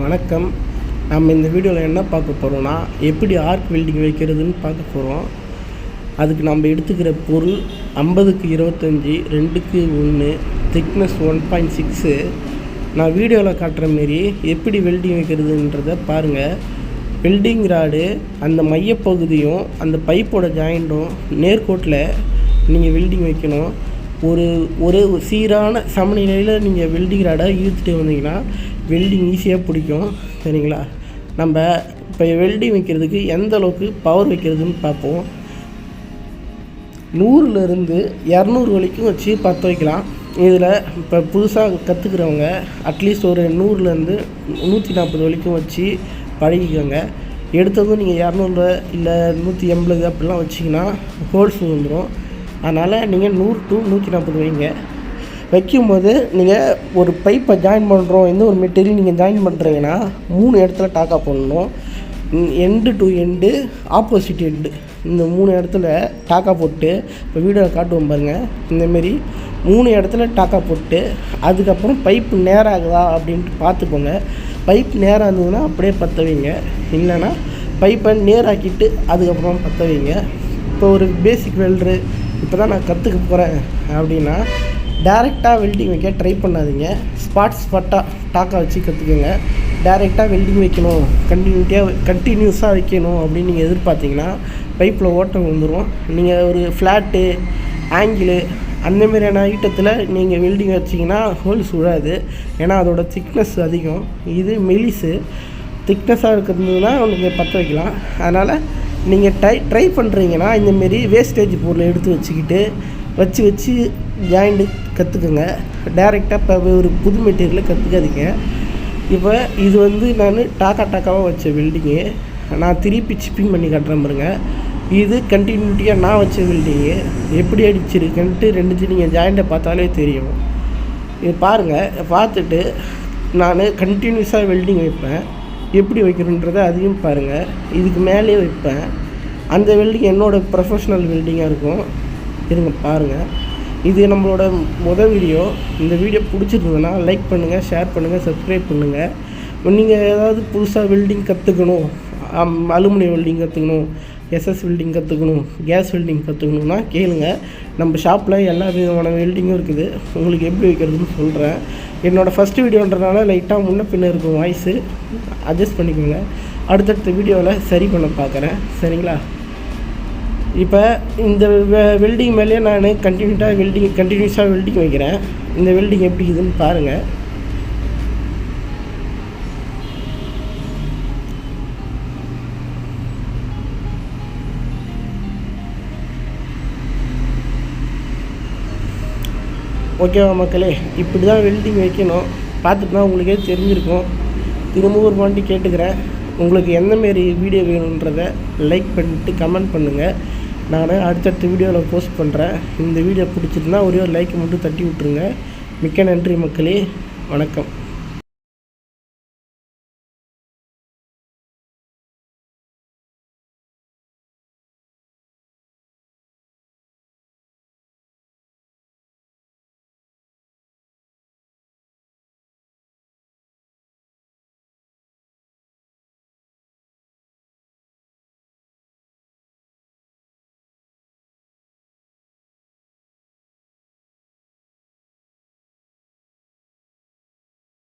வணக்கம். நம்ம இந்த வீடியோவில் என்ன பார்க்க போகிறோம்னா எப்படி ஆர்க் வெல்டிங் வைக்கிறதுன்னு பார்க்க போகிறோம் அதுக்கு நம்ம எடுத்துக்கிற பொருள் ஐம்பதுக்கு இருபத்தஞ்சி ரெண்டுக்கு ஒன்று திக்னஸ் ஒன் பாயிண்ட் சிக்ஸு நான் வீடியோவில் காட்டுற மாரி எப்படி வெல்டிங் வைக்கிறதுன்றத பாருங்கள் வெல்டிங் ராடு அந்த மையப்பகுதியும் அந்த பைப்போட ஜாயிண்ட்டும் நேர்கோட்டில் நீங்கள் வெல்டிங் வைக்கணும். ஒரு ஒரு சீரான சமநிலையில் நீங்கள் வெல்டிங் ராடை இழுத்துட்டு வந்தீங்கன்னா வெல்டிங் ஈஸியாக பிடிக்கும். சரிங்களா? நம்ம இப்போ வெல்டிங் வைக்கிறதுக்கு எந்த அளவுக்கு பவர் வைக்கிறதுன்னு பார்ப்போம். நூறுலேருந்து இரநூறு வரைக்கும் வச்சு பற்ற வைக்கலாம். இதில் இப்போ புதுசாக கற்றுக்கிறவங்க அட்லீஸ்ட் ஒரு நூறுலேருந்து நூற்றி நாற்பது வரைக்கும் வச்சு பழகிக்கோங்க. எடுத்ததும் நீங்கள் இரநூறுல இல்லை நூற்றி எண்பது அப்படிலாம் வச்சிங்கன்னா ஹோல்ஸ் வந்துடும் அதனால் நீங்கள் நூறு டு நூற்றி நாற்பது வைங்க. வைக்கும்போது நீங்கள் ஒரு பைப்பை ஜாயின் பண்ணுறோம் எந்த ஒரு மெட்டீரியல் நீங்கள் ஜாயின் பண்ணுறீங்கன்னா மூணு இடத்துல டாக்கா பண்ணணும். End to end opposite end இந்த மூணு இடத்துல டாக்கா போட்டு இப்போ வீடியோவில் காட்டுவோம் பாருங்கள் இந்தமாரி மூணு இடத்துல டாக்கா போட்டு அதுக்கப்புறம் பைப்பு நேராகுதா அப்படின்ட்டு பார்த்துக்கோங்க. பைப் நேராக இருந்ததுன்னா அப்படியே பற்ற வைங்க. இல்லைன்னா பைப்பை நேராக்கிட்டு அதுக்கப்புறம் பற்ற வைங்க. இப்போ ஒரு பேசிக் வெல்ட்ரு இப்போ தான் நான் கற்றுக்க போகிறேன் அப்படின்னா டேரெக்டாக வெல்டிங் வைக்க ட்ரை பண்ணாதீங்க. ஸ்பாட் ஸ்பாட்டாக டாக்காக வச்சு கற்றுக்குங்க டேரெக்டாக வெல்டிங் வைக்கணும். கண்டினியூட்டியாக கண்டினியூஸாக வைக்கணும் அப்படின்னு நீங்கள் எதிர்பார்த்தீங்கன்னா பைப்பில் ஓட்டம் வந்துடும் நீங்கள் ஒரு ஃப்ளாட்டு ஆங்கிளு அந்த மாதிரியான ஐட்டத்தில் நீங்கள் வெல்டிங் வச்சிங்கன்னா ஹோல்ஸ் விழாது ஏன்னா அதோட திக்னஸ் அதிகம். இது மெலிசு. திக்னஸாக இருக்கிறதுனா உங்களுக்கு பற்ற வைக்கலாம். அதனால் நீங்கள் ட்ரை ட்ரை பண்ணுறீங்கன்னா இந்தமாரி வேஸ்டேஜ் பொருளை எடுத்து வச்சுக்கிட்டு வச்சு வச்சு ஜாயிண்ட்டு கற்றுக்குங்க டேரெக்டாக இப்போ ஒரு புது மெட்டீரியலை கற்றுக்காதீங்க இப்போ இது வந்து நான் டாக்கா டாக்காவாக வச்ச வெல்டிங்கு நான் திருப்பி சிப்பிங் பண்ணி காட்டுறேன் பாருங்க. இது கண்டினியூட்டியாக நான் வச்ச வெல்டிங்கு எப்படி அடிச்சிருக்குன்ட்டு ரெண்டுத்தையும் நீங்கள் ஜாயிண்ட்டை பார்த்தாலே தெரியும். இது பாருங்கள் பார்த்துட்டு நான் கண்டினியூஸாக வெல்டிங் வைப்பேன். எப்படி வைக்கணுன்றதை அதையும் பாருங்கள் இதுக்கு மேலேயே வைப்பேன். அந்த வெல்டிங் என்னோடய ப்ரொஃபஷ்னல் வெல்டிங்காக இருக்கும். இருங்க பாருங்கள் இது நம்மளோட முதல் வீடியோ இந்த வீடியோ பிடிச்சிருந்ததுன்னா லைக் பண்ணுங்கள் ஷேர் பண்ணுங்கள் சப்ஸ்கிரைப் பண்ணுங்கள் நீங்கள் ஏதாவது புதுசாக வெல்டிங் கற்றுக்கணும் அலுமினியம் வெல்டிங் கற்றுக்கணும் எஸ்எஸ் வெல்டிங் கற்றுக்கணும் கேஸ் வெல்டிங் கற்றுக்கணுன்னா கேளுங்க. நம்ம ஷாப்பில் எல்லா விதமான வெல்டிங்கும் இருக்குது. உங்களுக்கு எப்படி வைக்கிறதுன்னு சொல்கிறேன் என்னோடய ஃபஸ்ட்டு வீடியோன்றனால லைட்டாக முன்ன பின்ன இருக்கும் வாய்ஸு அட்ஜஸ்ட் பண்ணிக்கோங்க. அடுத்தடுத்த வீடியோவில் சரி பண்ண பார்க்குறேன் சரிங்களா? இப்போ இந்த வெ வெல்டிங் மேலேயே நான் கண்டினியூட்டாக வெல்டிங் கண்டினியூஸாக வெல்டிங் வைக்கிறேன். இந்த வெல்டிங் எப்படி இருக்குதுன்னு பாருங்கள் ஓகேவா மக்களே? இப்படி தான் வெல்டிங் வைக்கணும். பார்த்துட்டுனா உங்களுக்கே தெரிஞ்சிருக்கும். திரும்ப ஒரு வாட்டி கேட்டுக்கிறேன். உங்களுக்கு எந்தமாரி வீடியோ வேணுன்றதை லைக் பண்ணிட்டு கமெண்ட் பண்ணுங்கள் நான் அடுத்தடுத்த வீடியோவில் போஸ்ட் பண்ணுறேன் இந்த வீடியோ பிடிச்சிருந்தா ஒரே ஒரு லைக் மட்டும் தட்டி விட்ருங்க மிக்க நன்றி மக்களே. வணக்கம்.